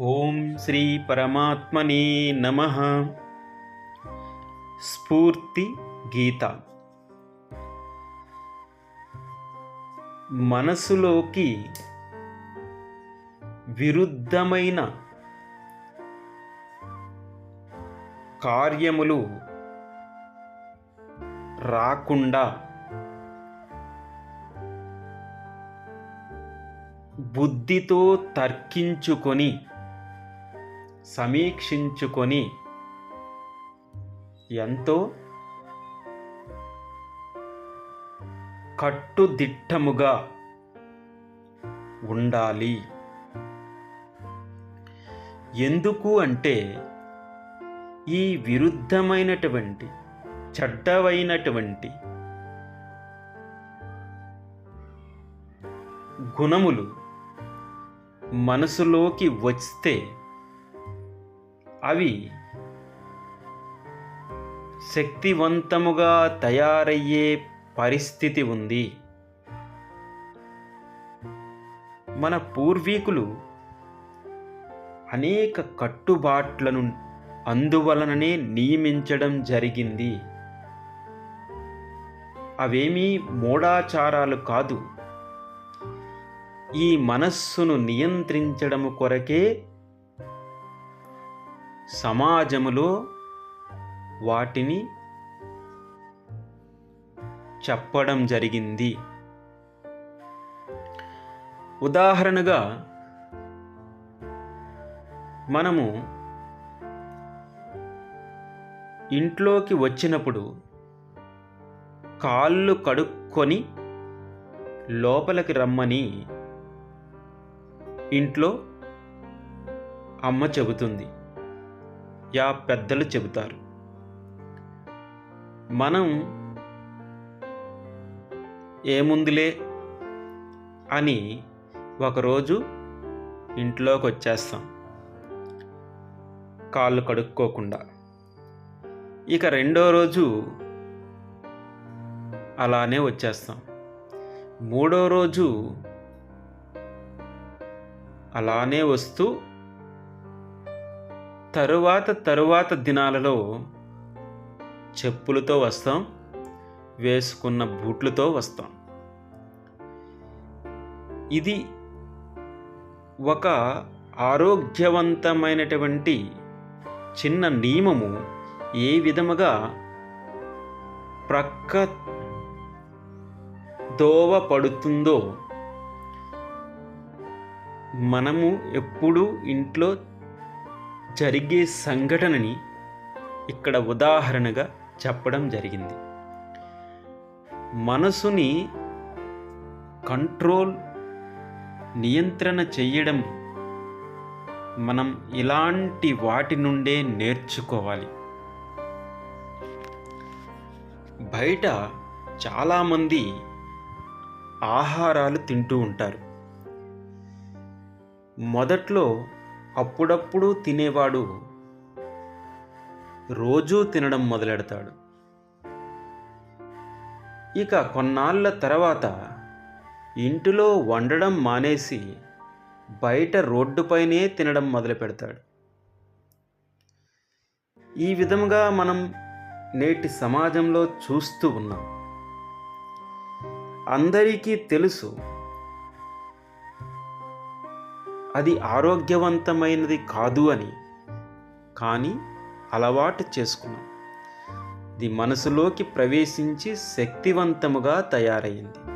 ఓం శ్రీ పరమాత్మనే నమ. స్ఫూర్తి గీత. మనసులోకి విరుద్ధమైన కార్యములు రాకుండా బుద్ధితో తర్కించుకొని సమీక్షించుకొని ఎంతో కట్టుదిట్టముగా ఉండాలి. ఎందుకు అంటే ఈ విరుద్ధమైనటువంటి చెడ్డవైనటువంటి గుణములు మనసులోకి వస్తే అవి శక్తివంతముగా తయారయ్యే పరిస్థితి ఉంది. మన పూర్వీకులు అనేక కట్టుబాట్లను అందువలననే నియమించడం జరిగింది. అవేమీ మూఢాచారాలు కాదు. ఈ మనస్సును నియంత్రించడము కొరకే సమాజములో వాటిని చెప్పడం జరిగింది. ఉదాహరణగా మనము ఇంట్లోకి వచ్చినప్పుడు కాళ్ళు కడుక్కొని లోపలికి రమ్మని ఇంట్లో అమ్మ చెబుతుంది. యా పెద్దలు చెబుతారు. మనం ఏముందిలే అని ఒకరోజు ఇంట్లోకి వచ్చేస్తాం కాళ్ళు కడుక్కోకుండా. ఇక రెండో రోజు అలానే వచ్చేస్తాం. మూడో రోజు అలానే వస్తూ తరువాత తరువాత దినాలలో చెప్పులతో వస్తాం వేసుకున్న బూట్లతో వస్తాం. ఇది ఒక ఆరోగ్యవంతమైనటువంటి చిన్న నియమము. ఏ విధముగా ప్రక్క దోవ పడుతుందో మనము ఎప్పుడు ఇంట్లో జరిగే సంఘటనని ఇక్కడ ఉదాహరణగా చెప్పడం జరిగింది. మనసుని కంట్రోల్ నియంత్రణ చేయడం మనం ఇలాంటి వాటి నుండే నేర్చుకోవాలి. బయట చాలామంది ఆహారాలు తింటూ ఉంటారు. మొదట్లో అప్పుడప్పుడు తినేవాడు. రోజూ తినడం మొదలెడతాడు. ఇక కొన్నాళ్ళ తర్వాత ఇంటిలో వండడం మానేసి బయట రోడ్డుపైనే తినడం మొదలు పెడతాడు ఈ విధంగా మనం నేటి సమాజంలో చూస్తూ ఉన్నాం. అందరికీ తెలుసు అది ఆరోగ్యవంతమైనది కాదు అని. కానీ అలవాటు చేసుకున్నాం. ఇది మనసులోకి ప్రవేశించి శక్తివంతముగా తయారైంది.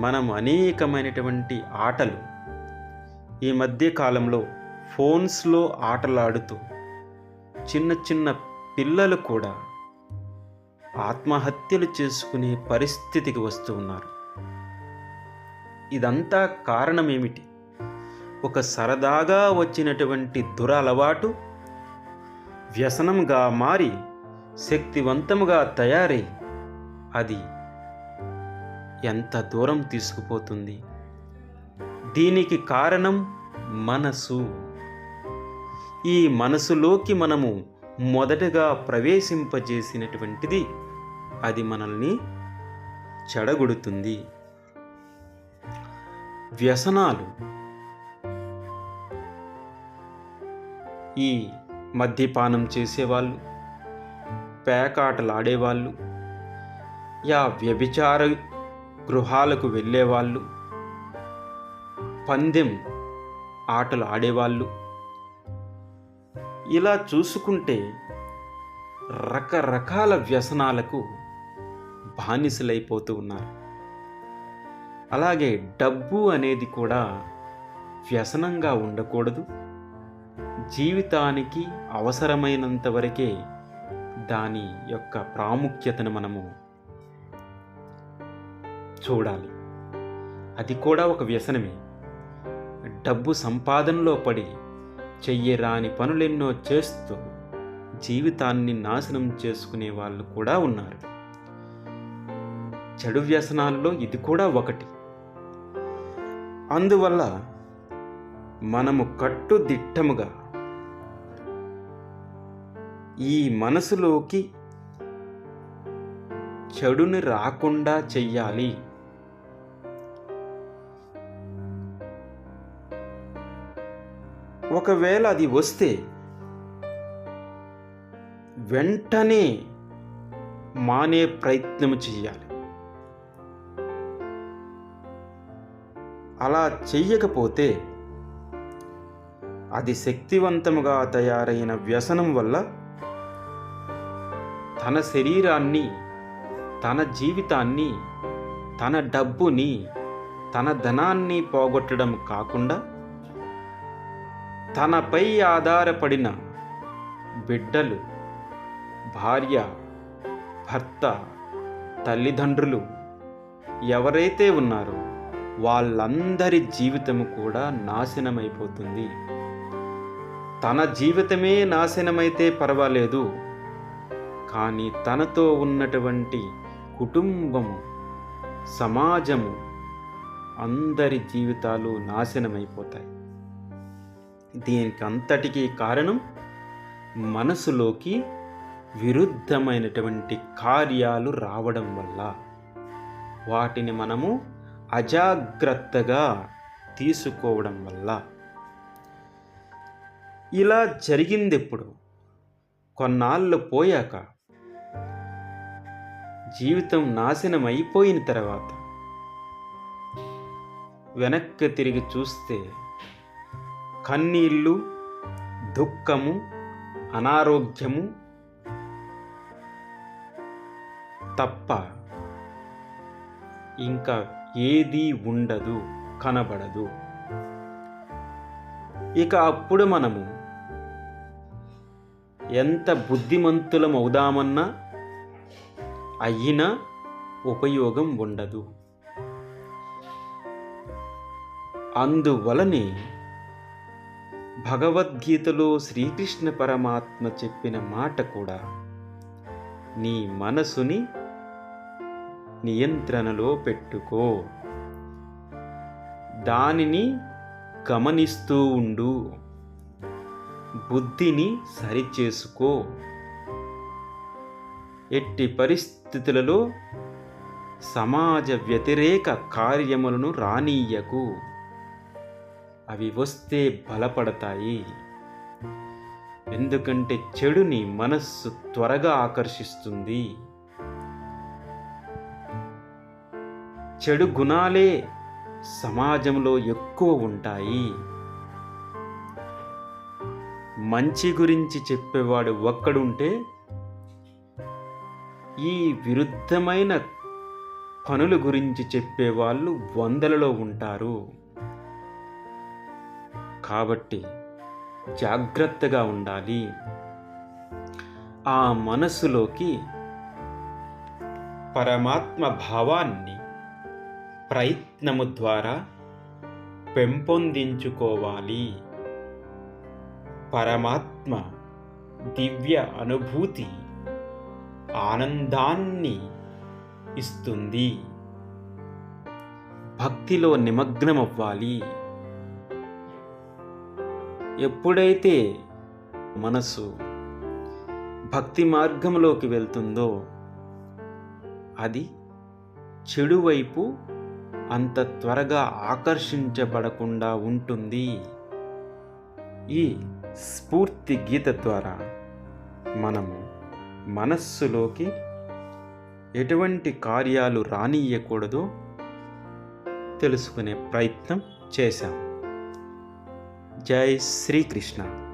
మనం అనేకమైనటువంటి ఆటలు ఈ మధ్య కాలంలో ఫోన్స్లో ఆటలాడుతూ చిన్న చిన్న పిల్లలు కూడా ఆత్మహత్యలు చేసుకునే పరిస్థితికి వస్తూ ఉన్నారు. ఇదంతా కారణమేమిటి? ఒక సరదాగా వచ్చినటువంటి దురలవాటు వ్యసనంగా మారి శక్తివంతముగా తయారై అది ఎంత దూరం తీసుకుపోతుంది? దీనికి కారణం మనసు. ఈ మనసులోకి మనము మొదటగా ప్రవేశింపజేసినటువంటిది అది మనల్ని చెడగొడుతుంది. వ్యసనాలు. ఈ మద్యపానం చేసేవాళ్ళు పేకాటలాడేవాళ్ళు యా వ్యభిచార గృహాలకు వెళ్ళేవాళ్ళు పందెం ఆటలు ఆడేవాళ్ళు ఇలా చూసుకుంటే రకరకాల వ్యసనాలకు బానిసలైపోతూ ఉన్నారు. అలాగే డబ్బు అనేది కూడా వ్యసనంగా ఉండకూడదు. జీవితానికి అవసరమైనంత వరకే దాని యొక్క ప్రాముఖ్యతను మనము చూడాలి. అది కూడా ఒక వ్యసనమే. డబ్బు సంపాదనలో పడి చెయ్యరాని పనులెన్నో చేస్తూ జీవితాన్ని నాశనం చేసుకునే వాళ్ళు కూడా ఉన్నారు. చెడు వ్యసనాల్లో ఇది కూడా ఒకటి. అందువల్ల మనము కట్టుదిట్టముగా ఈ మనసులోకి చెడుని రాకుండా చెయ్యాలి. ఒకవేళ అది వస్తే వెంటనే మానే ప్రయత్నం చేయాలి అలా చెయ్యకపోతే అది శక్తివంతముగా తయారైన వ్యసనం వల్ల తన శరీరాన్ని తన జీవితాన్ని తన డబ్బుని తన ధనాన్ని పోగొట్టడం కాకుండా తనపై ఆధారపడిన బిడ్డలు భార్య భర్త తల్లిదండ్రులు ఎవరైతే ఉన్నారో వాళ్ళందరి జీవితము కూడా నాశనమైపోతుంది. తన జీవితమే నాశనమైతే పర్వాలేదు. కానీ తనతో ఉన్నటువంటి కుటుంబము సమాజము అందరి జీవితాలు నాశనమైపోతాయి. దీనికి అంతటికీ కారణం మనసులోకి విరుద్ధమైనటువంటి కార్యాలు రావడం వల్ల వాటిని మనము అజాగ్రత్తగా తీసుకోవడం వల్ల. ఇలా జరిగింది ఎప్పుడు కొన్నాళ్ళు పోయాక. జీవితం నాశనం అయిపోయిన తర్వాత. వెనక్కి తిరిగి చూస్తే కన్నీళ్ళు దుఃఖము అనారోగ్యము తప్ప ఇంకా ఏదీ ఉండదు కనబడదు. ఇక అప్పుడు మనము ఎంత బుద్ధిమంతులం అవుదామన్నా అయినా ఉపయోగం ఉండదు. అందువలనే భగవద్గీతలో శ్రీకృష్ణ పరమాత్మ చెప్పిన మాట కూడా నీ మనసుని నియంత్రణలో పెట్టుకో. దానిని గమనిస్తూ ఉండు. బుద్ధిని సరిచేసుకో. ఎట్టి పరిస్థితులలో సమాజ వ్యతిరేక కార్యములను రానీయకు అవి వస్తే బలపడతాయి. ఎందుకంటే చెడుని మనస్సు త్వరగా ఆకర్షిస్తుంది. చెడు గుణాలే సమాజంలో ఎక్కువ ఉంటాయి. మంచి గురించి చెప్పేవాడు ఒక్కడుంటే ఈ విరుద్ధమైన పనుల గురించి చెప్పేవాళ్ళు వందలలో ఉంటారు. కాబట్టి జాగ్రత్తగా ఉండాలి. ఆ మనసులోకి పరమాత్మ భావాన్ని ప్రయత్నము ద్వారా పెంపొందించుకోవాలి. పరమాత్మ దివ్య అనుభూతి ఆనందాన్ని ఇస్తుంది. భక్తిలో నిమగ్నమవ్వాలి. ఎప్పుడైతే మనసు భక్తి మార్గంలోకి వెళ్తుందో అది చెడు వైపు అంత త్వరగా ఆకర్షించబడకుండా ఉంటుంది. ఈ స్ఫూర్తి గీత ద్వారా మనము మనస్సులోకి ఎటువంటి కార్యాలు రానియకూడదో తెలుసుకునే ప్రయత్నం చేశాం. జై శ్రీకృష్ణ.